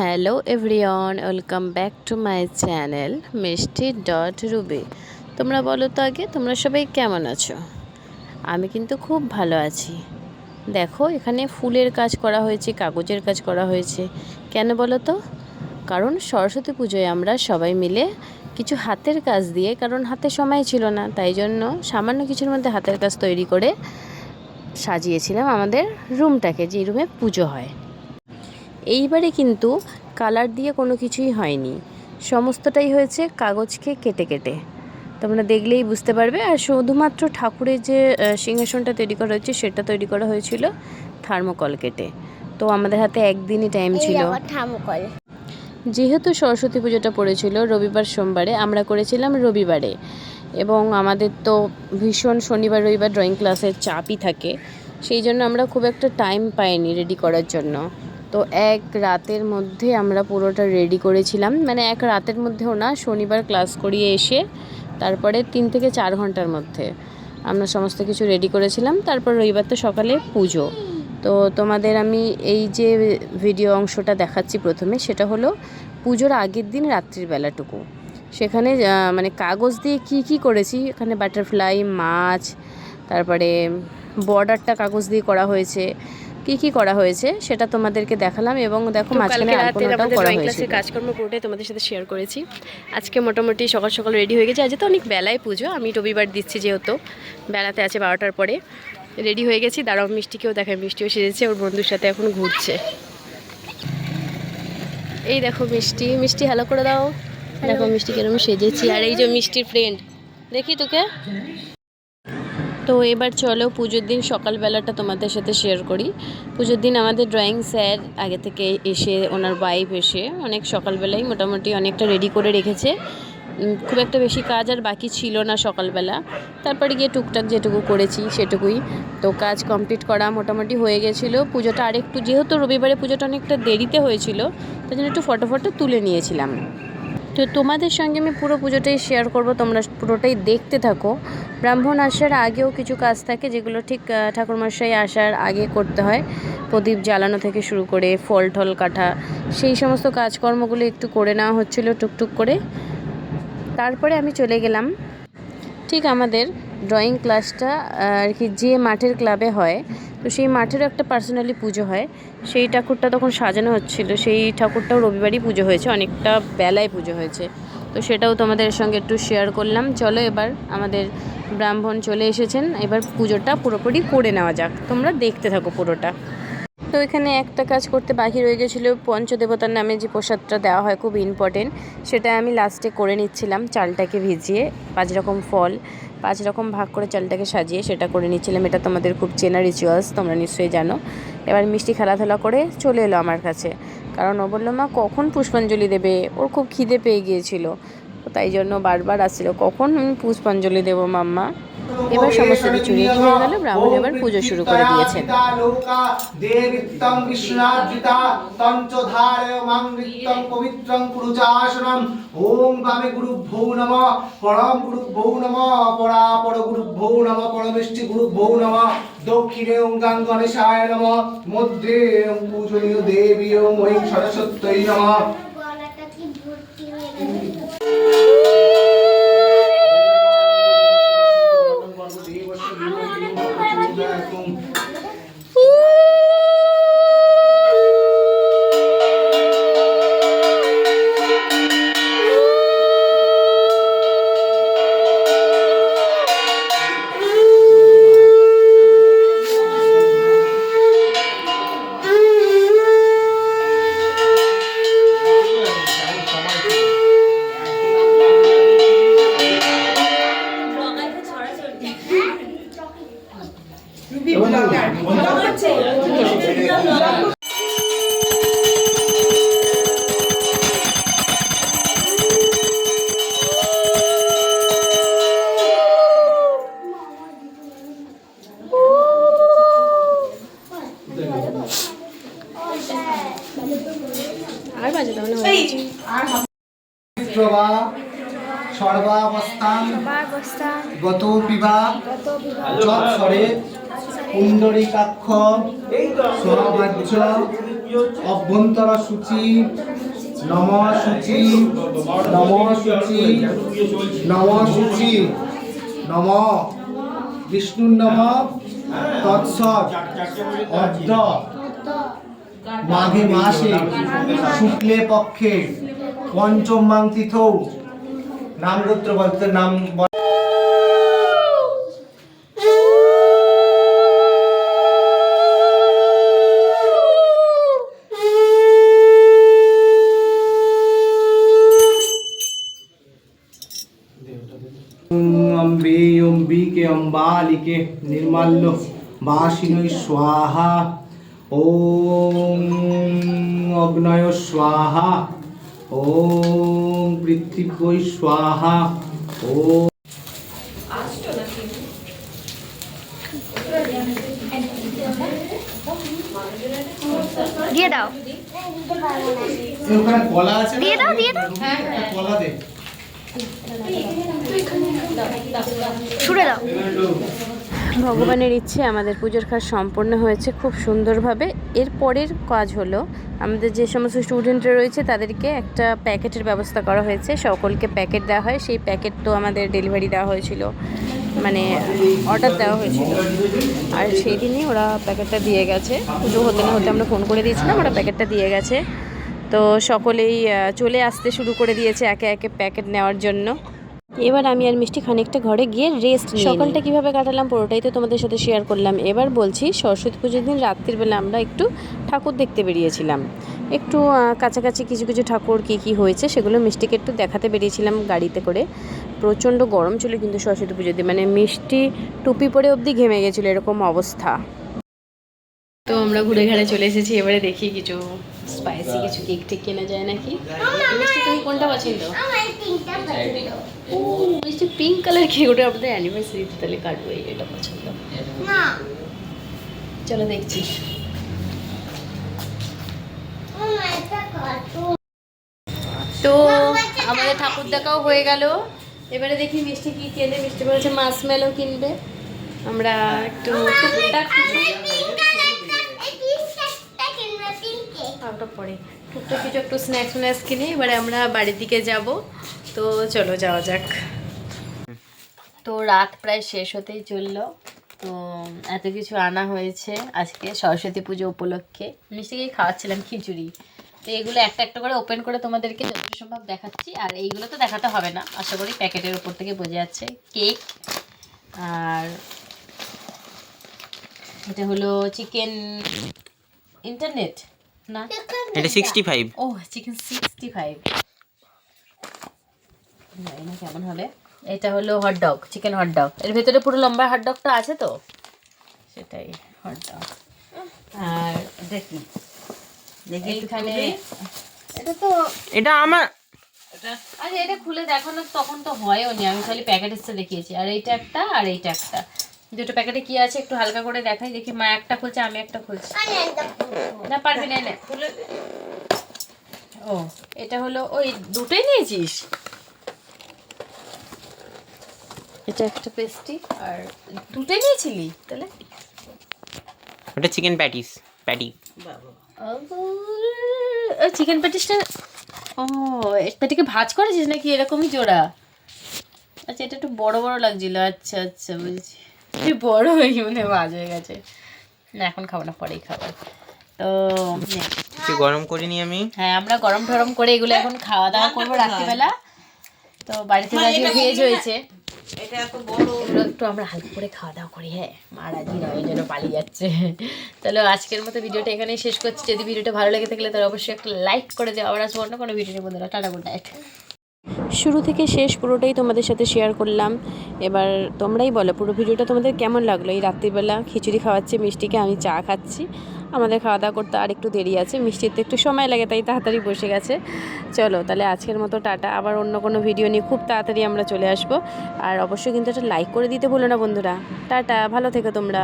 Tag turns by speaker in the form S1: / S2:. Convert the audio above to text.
S1: Hello everyone welcome back to my channel Mishti dot Ruby তোমরা বলো তো আগে, তোমরা সবাই কেমন আছো? আমি কিন্তু খুব ভালো আছি। দেখো, এখানে ফুলের কাজ করা হয়েছে, কাগজের কাজ করা হয়েছে। কেন বলো তো? কারণ সরস্বতী পুজোয় আমরা সবাই মিলে কিছু হাতের কাজ দিয়ে, কারণ হাতে সময় ছিল না, তাই জন্য সামান্য কিছুর মধ্যে হাতের কাজ তৈরি করে সাজিয়েছিলাম আমাদের রুমটাকে যে রুমে পুজো হয়। এইবারে কিন্তু কালার দিয়ে কোনো কিছুই হয়নি। সমস্তটাই হয়েছে কাগজকে কেটে কেটে। তোমরা দেখলেই বুঝতে পারবে। আর শুধুমাত্র ঠাকুরের যে সিংহাসনটা তৈরি করা হয়েছে সেটা তৈরি করা হয়েছিল থার্মোকল কেটে। তো আমাদের হাতে একদিনই টাইম ছিল।
S2: থার্মোকল।
S1: যেহেতু সরস্বতী পুজোটা পড়েছিল রবিবার সোমবারে আমরা করেছিলাম রবিবারে। এবং আমাদের তো ভীষণ শনিবার রবিবার ড্রয়িং ক্লাসের চাপই থাকে। সেই জন্য আমরা খুব একটা টাইম পাইনি রেডি করার জন্য। তো এক রাতের মধ্যে আমরা পুরোটা রেডি করেছিলাম। মানে এক রাতের মধ্যেও না, শনিবার ক্লাস করিয়ে এসে তারপরে তিন থেকে চার ঘণ্টার মধ্যে আমরা সমস্ত কিছু রেডি করেছিলাম। তারপর রবিবার তো সকালে পুজো। তো তোমাদের আমি এই যে ভিডিও অংশটা দেখাচ্ছি প্রথমে, সেটা হলো পুজোর আগের দিন রাত্রির বেলাটুকু। সেখানে মানে কাগজ দিয়ে কি কি করেছি? এখানে বাটারফ্লাই মাছ, তারপরে বর্ডারটা কাগজ দিয়ে করা হয়েছে। কি কি করা হয়েছে সেটা তোমাদেরকে দেখালাম এবং দেখো মাঝখানে আলপনাটাও করা হয়েছে
S3: কাজকর্ম পুরোটাই তোমাদের সাথে শেয়ার করেছি। আজকে মোটামুটি সকাল সকাল রেডি হয়ে গেছে। আজ তো অনেক বেলায় পুজো আমি রবিবার দিচ্ছি যেহেতু বেলাতে আছে বারোটার পরে। রেডি হয়ে গেছি। দাঁড়াও মিষ্টিকেও দেখায় মিষ্টিও সেজেছে ওর বন্ধুর সাথে এখন ঘুরছে। এই দেখো মিষ্টি মিষ্টি হ্যালো করে দাও। দেখো মিষ্টি কিরম সেজেছি। আর এই যে মিষ্টির ফ্রেন্ড দেখি তোকে? তো এবার চলো পুজোর দিন সকালবেলাটা তোমাদের সাথে শেয়ার করি। পুজোর দিন আমাদের ড্রয়িং স্যার আগে থেকে এসে, ওনার ওয়াইফ এসে অনেক সকালবেলায় মোটামুটি অনেকটা রেডি করে রেখেছে। খুব একটা বেশি কাজ আর বাকি ছিল না সকালবেলা। তারপরে গিয়ে টুকটাক যেটুকু করেছি সেটুকুই। তো কাজ কমপ্লিট করা মোটামুটি হয়ে গেছিল। পুজোটা আরেকটু, যেহেতু রবিবারে পুজোটা অনেকটা দেরিতে হয়েছিল তাই জন্য একটু ফটো ফটো তুলে নিয়েছিলাম। তো তোমাদের সঙ্গে আমি পুরো পুজোটাই শেয়ার করব, তোমরা পুরোটাই দেখতে থাকো। ব্রাহ্মণ আসার আগেও কিছু কাজ থাকে যেগুলো ঠিক ঠাকুরমশাই আসার আগে করতে হয়। প্রদীপ জ্বালানো থেকে শুরু করে ফল টল কাটা, সেই সমস্ত কাজকর্মগুলো একটু করে নেওয়া হচ্ছিল টুকটুক করে। তারপরে আমি চলে গেলাম। ঠিক আমাদের ড্রয়িং ক্লাসটা আর কি যে মাঠের ক্লাবে হয় তো সেই মাঠেরও একটা পার্সোনালি পুজো হয়। সেই ঠাকুরটা তখন সাজানো হচ্ছিল। সেই ঠাকুরটাও রবিবারই পুজো হয়েছে। অনেকটা বেলায় পুজো হয়েছে। তো সেটাও তোমাদের সঙ্গে একটু শেয়ার করলাম। চলো এবার আমাদের ব্রাহ্মণ চলে এসেছেন। এবার পুজোটা পুরোপুরি করে নেওয়া যাক। তোমরা দেখতে থাকো পুরোটা। তো এখানে একটা কাজ করতে বাকি রয়ে গেছিল। পঞ্চদেবতার নামে যে প্রসাদটা দেওয়া হয়, খুব ইম্পর্টেন্ট সেটা আমি লাস্টে করে নিচ্ছিলাম চালটাকে ভিজিয়ে। পাঁচ রকম ফল। পাঁচ রকম ভাগ করে চালটাকে সাজিয়ে সেটা করে নিচ্ছিলাম। এটা তোমাদের খুব চেনা রিচুয়ালস তোমরা নিশ্চয়ই জানো। এবার মিষ্টি খেলাধুলা করে চলে এলো আমার কাছে। কারণ ও বলল, মা, কখন পুষ্পাঞ্জলি দেবে? ওর খুব খিদে পেয়ে গিয়েছিল। তাই জন্য বারবার আসছিল, কখন আমি পুষ্পাঞ্জলি দেবো মাম্মা? এবার সমস্ত কিছু রেডি হয়ে গেল। ব্রাহ্মণ এবার পুজো শুরু করে দিয়েছেন।
S4: ওম গামে গুরুভ্যৌ নম পরম গুরুভ্যৌ নম পরাপর গুরুভ্যৌ নম পরমেষ্টি গুরুভ্যৌ নম দক্ষিণে ওং গাং গণেশায় নম মধ্যে পূজনীয় দেবী ওং ঐং সরস্বত্যৈ নম সর্বাবস্থান গত পিবা যৎসরে পুণ্ডরীকাক্ষ। সমাজ্য অভ্যন্তর সূচি নম সূচি নম। সূচি নম সূচি নম বিষ্ণুর নম। তৎসৎ। অর্ধ। মাঘে মাসে। শুক্লে পক্ষে। পঞ্চম মাং তিথৌ নামগোত্র বলতে নাম অম্বালিকে নির্মাল্য বাসিনৈ স্বাহা। ওম অগ্নয় স্বাহা। ওম পৃথিবী স্বাহা। ওম।
S2: দিয়ে দাও।
S4: ওখানে কলা আছে
S2: দিয়ে দাও, দিয়ে দাও।
S4: একটা কলা দে।
S2: ছুড়ে দাও।
S1: ভগবানের ইচ্ছে আমাদের পুজোর কাজ সম্পন্ন হয়েছে খুব সুন্দরভাবে। এর পরের কাজ হলো, আমাদের যে সমস্ত স্টুডেন্টরা রয়েছে তাদেরকে একটা প্যাকেটের ব্যবস্থা করা হয়েছে। সকলকে প্যাকেট দেওয়া হয়, সেই প্যাকেট তো আমাদের ডেলিভারি দেওয়া হয়েছিল। মানে অর্ডার দেওয়া হয়েছিল। আর সেই দিনই ওরা প্যাকেটটা দিয়ে গেছে। পুজো হতে না হতে আমরা ফোন করে দিয়েছিলাম, ওরা প্যাকেটটা দিয়ে গেছে। তো সকলেই চলে আসতে শুরু করে দিয়েছে একে একে প্যাকেট নেওয়ার জন্য। এবার আমি আর মিষ্টি খানিকটা ঘরে গিয়ে রেস্ট সকালটা কীভাবে কাটালাম পুরোটাই তো তোমাদের সাথে শেয়ার করলাম। এবার বলছি সরস্বতী পুজোর দিন রাত্রির বেলা আমরা একটু ঠাকুর দেখতে বেরিয়েছিলাম। একটু কাছাকাছি কিছু কিছু ঠাকুর কী কী হয়েছে সেগুলো মিষ্টিকে একটু দেখাতে বেরিয়েছিলাম গাড়িতে করে। প্রচণ্ড গরম ছিল কিন্তু সরস্বতী পুজোর দিন মানে মিষ্টি টুপি পরে অবধি ঘেমে গেছিল এরকম অবস্থা। তো আমরা ঘুরে ঘাড়ে চলে এসেছি এবারে দেখি কিছু স্পাইসি কিছু কেক টেক কেনা যায় নাকি? মিষ্টি তুমি কোনটা পছন্দ?
S2: আমার
S1: ও মিষ্টি পিঙ্ক কালার কেক ওটা আপনাদের অ্যানিভার্সারি তাহলে কাটবো এটা পছন্দ। চলো দেখছি। তো আমাদের ঠাকুর দেখাও হয়ে গেল। এবারে দেখি মিষ্টি কি কেনে মিষ্টি বলেছে মাছ মেলো কিনবে। আমরা একটু টুকটাক কিছু
S2: এই টি-শার্টটা কিনবো পিঙ্কে
S1: ওটা পরে। টুকটাক কিছু একটু স্ন্যাক্স স্ন্যাক্স কিনে এবারে আমরা বাড়ির দিকে যাব। তো চলো যাওয়া যাক। তো রাত প্রায় শেষ হতেই চলল। তো এত কিছু আনা হয়েছে আজকে সরস্বতী পুজো উপলক্ষে। মিষ্টিকে খাওয়াচ্ছিলাম খিচুড়ি। তো এগুলো একটা একটা করে ওপেন করে তোমাদেরকে যতটা সম্ভব দেখাচ্ছি। আর এইগুলো তো দেখাতে হবে না। আশা করি প্যাকেটের উপর থেকে বোঝা যাচ্ছে। কেক। আর এটা হলো চিকেন ইন্টারনেট। না?
S5: এটা সিক্সটি ফাইভ
S1: ও চিকেন সিক্সটি ফাইভ জানি কেমন হবে। এটা হলো hot dog chicken hot dog এর ভেতরে পুরো লম্বা হট ডগটা আছে তো? সেটাই হট ডগ আর দেখি। দেখি এখানে এটা তো
S5: এটা আমার
S1: আরে এটা খুলে দেখানো তখন তো হয়ও নি। আমি খালি প্যাকেট এসে দেখিয়েছি। আর এইটা একটা আর এইটা একটা। দুটো প্যাকেটে কি আছে একটু হালকা করে দেখাই দেখি মা একটা খুলছে আমি একটা খুলছি। না পারবি না না ও এটা হলো ওই দুটোই নিয়েছিস? এটা একটা পেস্টি আর দুটোই নিয়েছিলি তাহলে?
S5: ওটা চিকেন প্যাটিস প্যাটি
S1: চিকেন প্যাটিসটা ও এটাকে ভাজ করেছিস নাকি এরকমই জোড়া? আচ্ছা এটা একটু বড় বড় লাগছিল আচ্ছা আচ্ছা বুঝছি। বড় হয়ে মানে ভাজ হয়ে গেছে। না এখন খাব না পরেই খাব। তো
S5: কিছু গরম করিনি আমি।
S1: হ্যাঁ আমরা গরম টরম করে এগুলো এখন খাওয়া দাওয়া করব রাত্রিবেলা। তো বাড়িতে আজকে ভেজ হয়েছে। এগুলো একটু আমরা হালকা করে খাওয়া দাওয়া করি হ্যাঁ। মা রাজি নয় এই জন্য পালিয়ে যাচ্ছে। তাহলে আজকের মতো ভিডিওটা এখানেই শেষ করছি। যদি ভিডিওটা ভালো লেগে থাকলে তাহলে অবশ্যই একটা লাইক করে দেওয়া আবার আসব অন্য কোনো ভিডিও বন্ধুরা টাটা গুড নাইট শুরু থেকে শেষ পুরোটাই তোমাদের সাথে শেয়ার করলাম। এবার তোমরাই বলো, পুরো ভিডিওটা তোমাদের কেমন লাগল? এই রাত্রিবেলা খিচুড়ি খাওয়াচ্ছি, মিষ্টিকে আমি চা খাচ্ছি। আমাদের খাওয়া দাওয়া করতে আর একটু দেরি আছে মিষ্টিতে একটু সময় লাগে, তাই তাড়াতাড়ি বসে গেছে। চলো, তাহলে আজকের মতো টাটা। আবার অন্য কোনো ভিডিও নিয়ে খুব তাড়াতাড়ি আমরা চলে আসব। আর অবশ্যই কিন্তু একটা লাইক করে দিতে ভুলো না বন্ধুরা। টাটা, ভালো থেকো তোমরা।